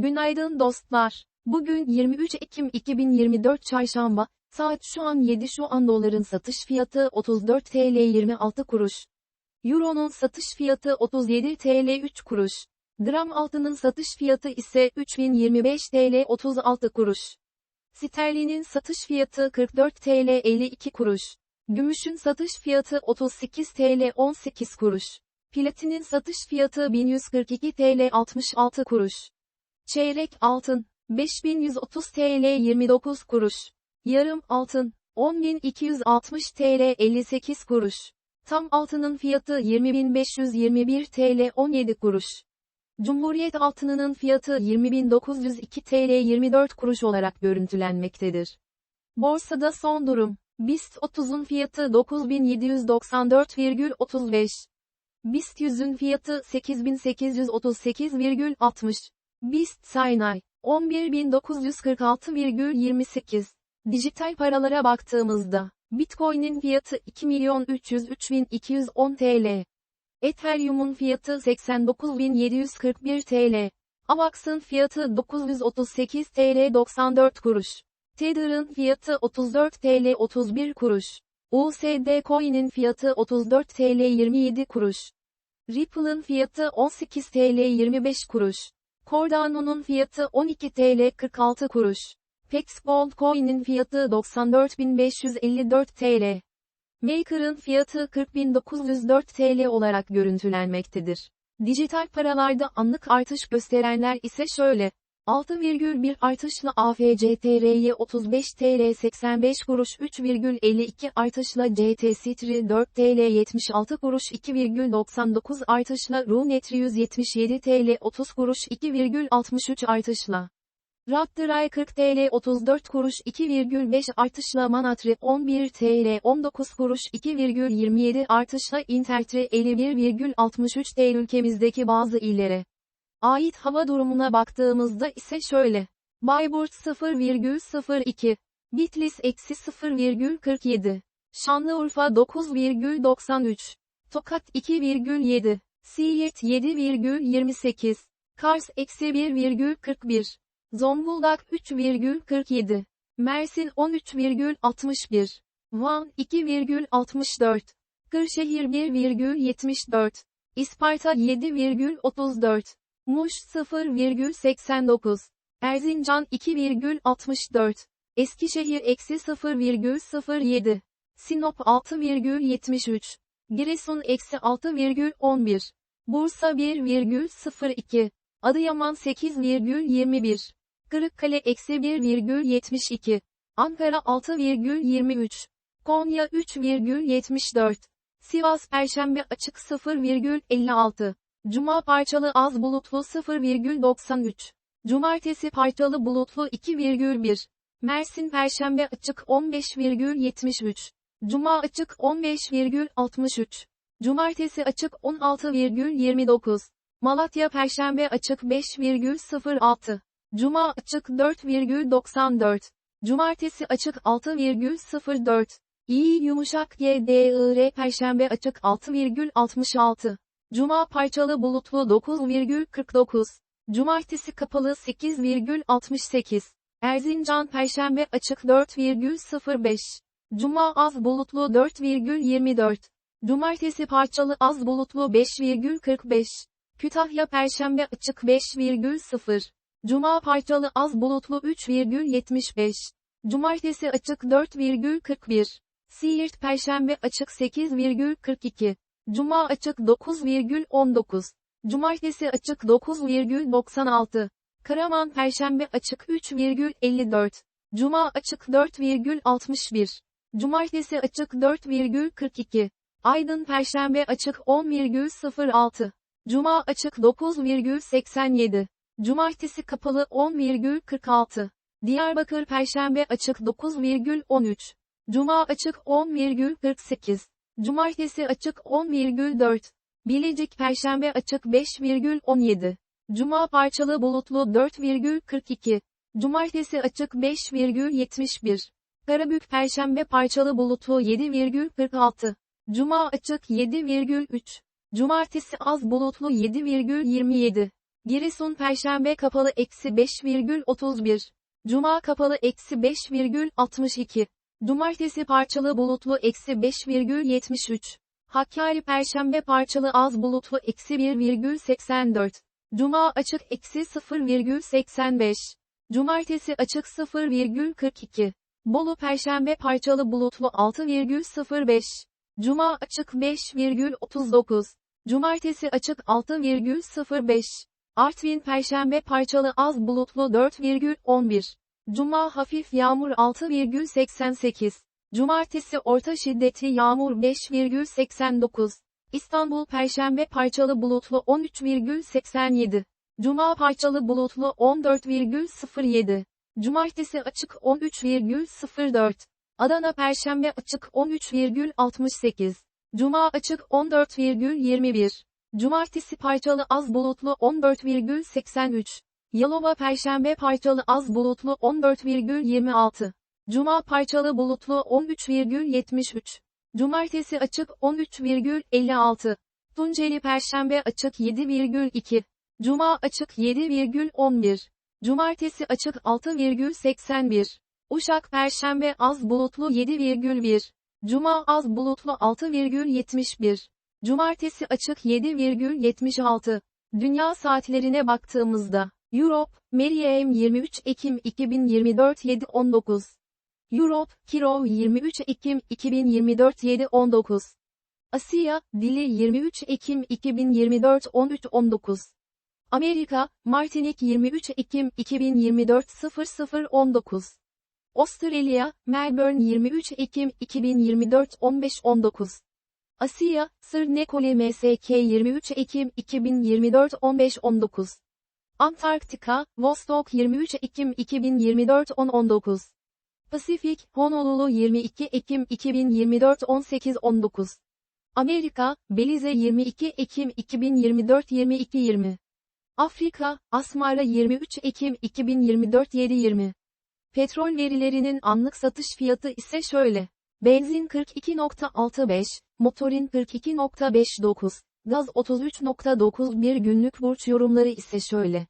Günaydın dostlar. Bugün 23 Ekim 2024 Çarşamba, saat şu an 7 şu an doların satış fiyatı 34 TL 26 kuruş. Euro'nun satış fiyatı 37 TL 3 kuruş. Gram altının satış fiyatı ise 3025 TL 36 kuruş. Sterlinin satış fiyatı 44 TL 52 kuruş. Gümüşün satış fiyatı 38 TL 18 kuruş. Platinin satış fiyatı 1142 TL 66 kuruş. Çeyrek altın 5130 TL 29 kuruş. Yarım altın 10260 TL 58 kuruş. Tam altının fiyatı 20521 TL 17 kuruş. Cumhuriyet altınının fiyatı 20902 TL 24 kuruş olarak görüntülenmektedir. Borsada son durum. BIST 30'un fiyatı 9794,35. BIST 100'ün fiyatı 8838,60. BIST Saynay 11946,28. Dijital paralara baktığımızda, Bitcoin'in fiyatı 2.303.210 TL. Ethereum'un fiyatı 89.741 TL. Avax'ın fiyatı 938 TL 94 kuruş. Tether'ın fiyatı 34 TL 31 kuruş. USD Coin'in fiyatı 34 TL 27 kuruş. Ripple'ın fiyatı 18 TL 25 kuruş. Cardano'nun fiyatı 12 TL 46 kuruş. Pex Gold Coin'in fiyatı 94.554 TL. Maker'ın fiyatı 40.904 TL olarak görüntülenmektedir. Dijital paralarda anlık artış gösterenler ise şöyle. 6,1 artışla AFCTR'ye 35 TL 85 kuruş 3,52 artışla CTC 4 TL 76 kuruş 2,99 artışla Runet 177 TL 30 kuruş 2,63 artışla. Raptoray 40 TL 34 kuruş 2,5 artışla Manatri 11 TL 19 kuruş 2,27 artışla Intertre 51,63 TL ülkemizdeki bazı illere ait hava durumuna baktığımızda ise şöyle. Bayburt 0,02, Bitlis eksi 0,47, Şanlıurfa 9,93, Tokat 2,7, Siirt 7,28, Kars eksi 1,41, Zonguldak 3,47, Mersin 13,61, Van 2,64, Kırşehir 1,74, İsparta 7,34, Muş 0,89. Erzincan 2,64. Eskişehir eksi 0,07. Sinop 6,73. Giresun eksi 6,11. Bursa 1,02. Adıyaman 8,21. Kırıkkale eksi 1,72. Ankara 6,23. Konya 3,74. Sivas Perşembe açık 0,56. Cuma parçalı az bulutlu 0,93. Cumartesi parçalı bulutlu 2,1. Mersin Perşembe açık 15,73. Cuma açık 15,63. Cumartesi açık 16,29. Malatya Perşembe açık 5,06. Cuma açık 4,94. Cumartesi açık 6,04. İyi yumuşak YDIR Perşembe açık 6,66. Cuma parçalı bulutlu 9,49. Cumartesi kapalı 8,68. Erzincan Perşembe açık 4,05. Cuma az bulutlu 4,24. Cumartesi parçalı az bulutlu 5,45. Kütahya Perşembe açık 5,0. Cuma parçalı az bulutlu 3,75. Cumartesi açık 4,41. Siirt Perşembe açık 8,42. Cuma açık 9,19. Cumartesi açık 9,96. Karaman Perşembe açık 3,54. Cuma açık 4,61. Cumartesi açık 4,42. Aydın Perşembe açık 10,06. Cuma açık 9,87. Cumartesi kapalı 10,46. Diyarbakır Perşembe açık 9,13. Cuma açık 10,48. Cumartesi açık 10,4. Bilecik Perşembe açık 5,17. Cuma parçalı bulutlu 4,42. Cumartesi açık 5,71. Karabük Perşembe parçalı bulutlu 7,46. Cuma açık 7,3. Cumartesi az bulutlu 7,27. Giresun Perşembe kapalı eksi 5,31. Cuma kapalı eksi 5,62. Cumartesi parçalı bulutlu eksi 5,73. Hakkari Perşembe parçalı az bulutlu eksi 1,84. Cuma açık eksi 0,85. Cumartesi açık 0,42. Bolu Perşembe parçalı bulutlu 6,05. Cuma açık 5,39. Cumartesi açık 6,05. Artvin Perşembe parçalı az bulutlu 4,11. Cuma hafif yağmur 6,88. Cumartesi orta şiddetli yağmur 5,89. İstanbul Perşembe parçalı bulutlu 13,87. Cuma parçalı bulutlu 14,07. Cumartesi açık 13,04. Adana Perşembe açık 13,68. Cuma açık 14,21. Cumartesi parçalı az bulutlu 14,83. Yalova Perşembe parçalı az bulutlu 14,26. Cuma parçalı bulutlu 13,73. Cumartesi açık 13,56. Tunceli Perşembe açık 7,2. Cuma açık 7,11. Cumartesi açık 6,81. Uşak Perşembe az bulutlu 7,1. Cuma az bulutlu 6,71. Cumartesi açık 7,76. Dünya saatlerine baktığımızda, Europe, Meriem 23 Ekim 2024 7.19. Europe, Kirov 23 Ekim 2024 7.19. Asya, Dili 23 Ekim 2024 13.19. Amerika, Martinik 23 Ekim 2024 00.19. Avustralya, Melbourne 23 Ekim 2024 15.19. Asya, Sır Nekole MSK 23 Ekim 2024 15.19. Antarktika, Vostok 23 Ekim 2024 10.19. Pasifik, Honolulu 22 Ekim 2024 18.19. Amerika, Belize 22 Ekim 2024 22.20. Afrika, Asmara 23 Ekim 2024 7.20. Petrol verilerinin anlık satış fiyatı ise şöyle. Benzin 42.65, motorin 42.59, gaz 33.91 günlük burç yorumları ise şöyle.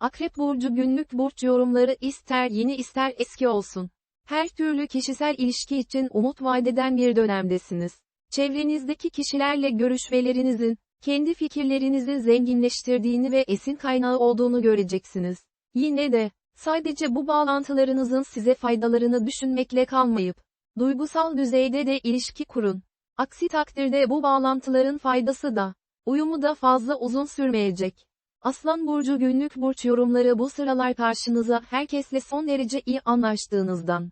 Akrep burcu günlük burç yorumları ister yeni ister eski olsun. Her türlü kişisel ilişki için umut vadeden bir dönemdesiniz. Çevrenizdeki kişilerle görüşmelerinizin, kendi fikirlerinizi zenginleştirdiğini ve esin kaynağı olduğunu göreceksiniz. Yine de, sadece bu bağlantılarınızın size faydalarını düşünmekle kalmayıp, duygusal düzeyde de ilişki kurun. Aksi takdirde bu bağlantıların faydası da, uyumu da fazla uzun sürmeyecek. Aslan Burcu günlük burç yorumları bu sıralar karşınıza herkesle son derece iyi anlaştığınızdan.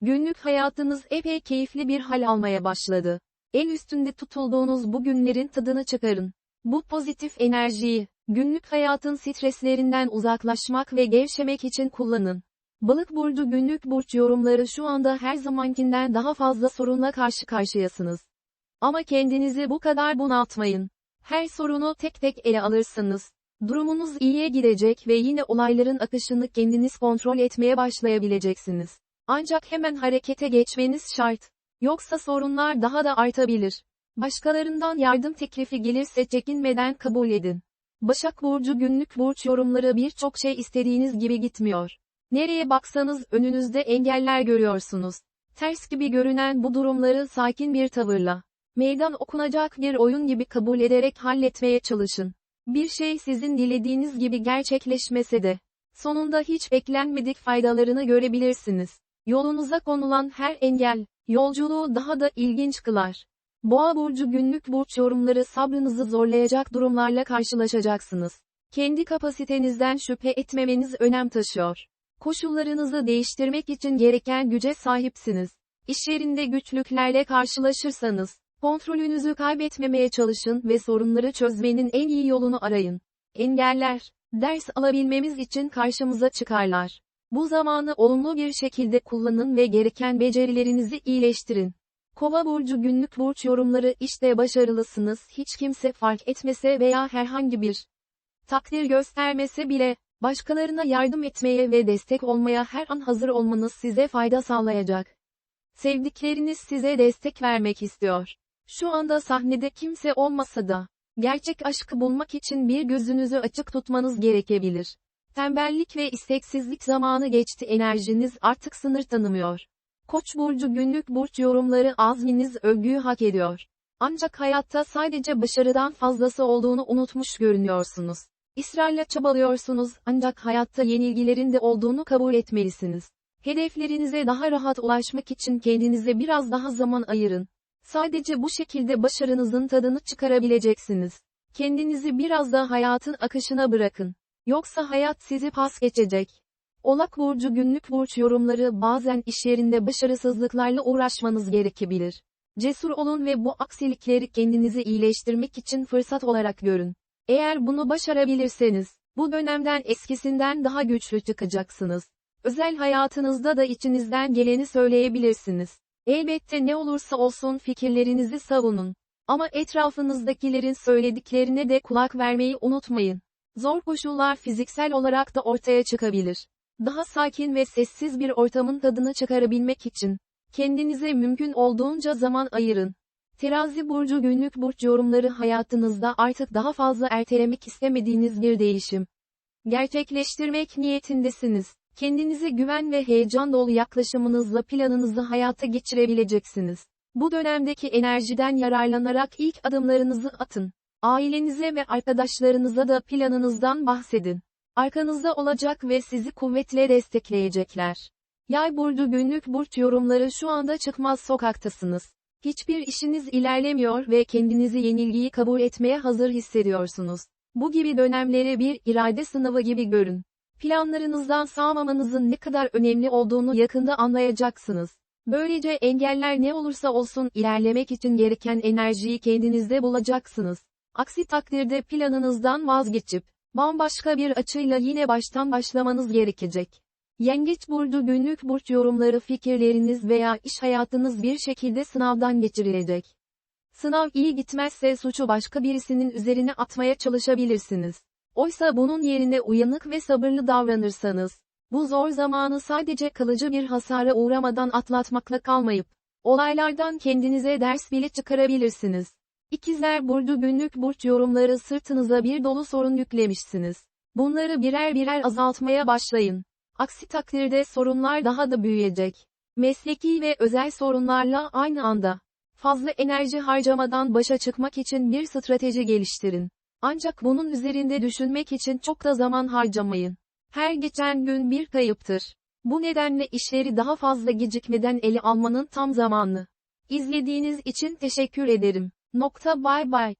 Günlük hayatınız epey keyifli bir hal almaya başladı. El üstünde tutulduğunuz bu günlerin tadını çıkarın. Bu pozitif enerjiyi, günlük hayatın streslerinden uzaklaşmak ve gevşemek için kullanın. Balık burcu günlük burç yorumları şu anda her zamankinden daha fazla sorunla karşı karşıyasınız. Ama kendinizi bu kadar bunaltmayın. Her sorunu tek tek ele alırsınız. Durumunuz iyiye gidecek ve yine olayların akışını kendiniz kontrol etmeye başlayabileceksiniz. Ancak hemen harekete geçmeniz şart. Yoksa sorunlar daha da artabilir. Başkalarından yardım teklifi gelirse çekinmeden kabul edin. Başak Burcu günlük burç yorumları birçok şey istediğiniz gibi gitmiyor. Nereye baksanız önünüzde engeller görüyorsunuz. Ters gibi görünen bu durumları sakin bir tavırla, meydan okunacak bir oyun gibi kabul ederek halletmeye çalışın. Bir şey sizin dilediğiniz gibi gerçekleşmese de, sonunda hiç beklenmedik faydalarını görebilirsiniz. Yolunuza konulan her engel, yolculuğu daha da ilginç kılar. Boğa burcu günlük burç yorumları sabrınızı zorlayacak durumlarla karşılaşacaksınız. Kendi kapasitenizden şüphe etmemeniz önem taşıyor. Koşullarınızı değiştirmek için gereken güce sahipsiniz. İş yerinde güçlüklerle karşılaşırsanız, kontrolünüzü kaybetmemeye çalışın ve sorunları çözmenin en iyi yolunu arayın. Engeller, ders alabilmemiz için karşımıza çıkarlar. Bu zamanı olumlu bir şekilde kullanın ve gereken becerilerinizi iyileştirin. Kova burcu günlük burç yorumları işte başarılısınız hiç kimse fark etmese veya herhangi bir takdir göstermese bile, başkalarına yardım etmeye ve destek olmaya her an hazır olmanız size fayda sağlayacak. Sevdikleriniz size destek vermek istiyor. Şu anda sahnede kimse olmasa da, Gerçek aşkı bulmak için bir gözünüzü açık tutmanız gerekebilir. Tembellik ve isteksizlik zamanı geçti enerjiniz artık sınır tanımıyor. Koç burcu günlük burç yorumları azminiz övgüyü hak ediyor. Ancak hayatta sadece başarıdan fazlası olduğunu unutmuş görünüyorsunuz. İsrarla çabalıyorsunuz ancak hayatta yenilgilerin de olduğunu kabul etmelisiniz. Hedeflerinize daha rahat ulaşmak için kendinize biraz daha zaman ayırın. Sadece bu şekilde başarınızın tadını çıkarabileceksiniz. Kendinizi biraz da hayatın akışına bırakın. Yoksa hayat sizi pas geçecek. Olak burcu günlük burç yorumları bazen iş yerinde başarısızlıklarla uğraşmanız gerekebilir. Cesur olun ve bu aksilikleri kendinizi iyileştirmek için fırsat olarak görün. Eğer bunu başarabilirseniz, bu dönemden eskisinden daha güçlü çıkacaksınız. Özel hayatınızda da içinizden geleni söyleyebilirsiniz. Elbette ne olursa olsun fikirlerinizi savunun. Ama etrafınızdakilerin söylediklerine de kulak vermeyi unutmayın. Zor koşullar fiziksel olarak da ortaya çıkabilir. Daha sakin ve sessiz bir ortamın tadını çıkarabilmek için, kendinize mümkün olduğunca zaman ayırın. Terazi burcu günlük burç yorumları hayatınızda artık daha fazla ertelemek istemediğiniz bir değişim. Gerçekleştirmek niyetindesiniz. Kendinize güven ve heyecan dolu yaklaşımınızla planınızı hayata geçirebileceksiniz. Bu dönemdeki enerjiden yararlanarak ilk adımlarınızı atın. Ailenize ve arkadaşlarınıza da planınızdan bahsedin. Arkanızda olacak ve sizi kuvvetle destekleyecekler. Yay burcu günlük burç yorumları şu anda çıkmaz sokaktasınız. Hiçbir işiniz ilerlemiyor ve kendinizi yenilgiyi kabul etmeye hazır hissediyorsunuz. Bu gibi dönemleri bir irade sınavı gibi görün. Planlarınızdan sağmamanızın ne kadar önemli olduğunu yakında anlayacaksınız. Böylece engeller ne olursa olsun ilerlemek için gereken enerjiyi kendinizde bulacaksınız. Aksi takdirde planınızdan vazgeçip, bambaşka bir açıyla yine baştan başlamanız gerekecek. Yengeç burcu günlük burç yorumları fikirleriniz veya iş hayatınız bir şekilde sınavdan geçirilecek. Sınav iyi gitmezse suçu başka birisinin üzerine atmaya çalışabilirsiniz. Oysa bunun yerine uyanık ve sabırlı davranırsanız, bu zor zamanı sadece kalıcı bir hasara uğramadan atlatmakla kalmayıp, olaylardan kendinize ders bile çıkarabilirsiniz. İkizler Burcu günlük burç yorumları sırtınıza bir dolu sorun yüklemişsiniz. Bunları birer birer azaltmaya başlayın. Aksi takdirde sorunlar daha da büyüyecek. Mesleki ve özel sorunlarla aynı anda. Fazla enerji harcamadan başa çıkmak için bir strateji geliştirin. Ancak bunun üzerinde düşünmek için çok da zaman harcamayın. Her geçen gün bir kayıptır. Bu nedenle işleri daha fazla gecikmeden ele almanın tam zamanı. İzlediğiniz için teşekkür ederim. Nokta bay bay.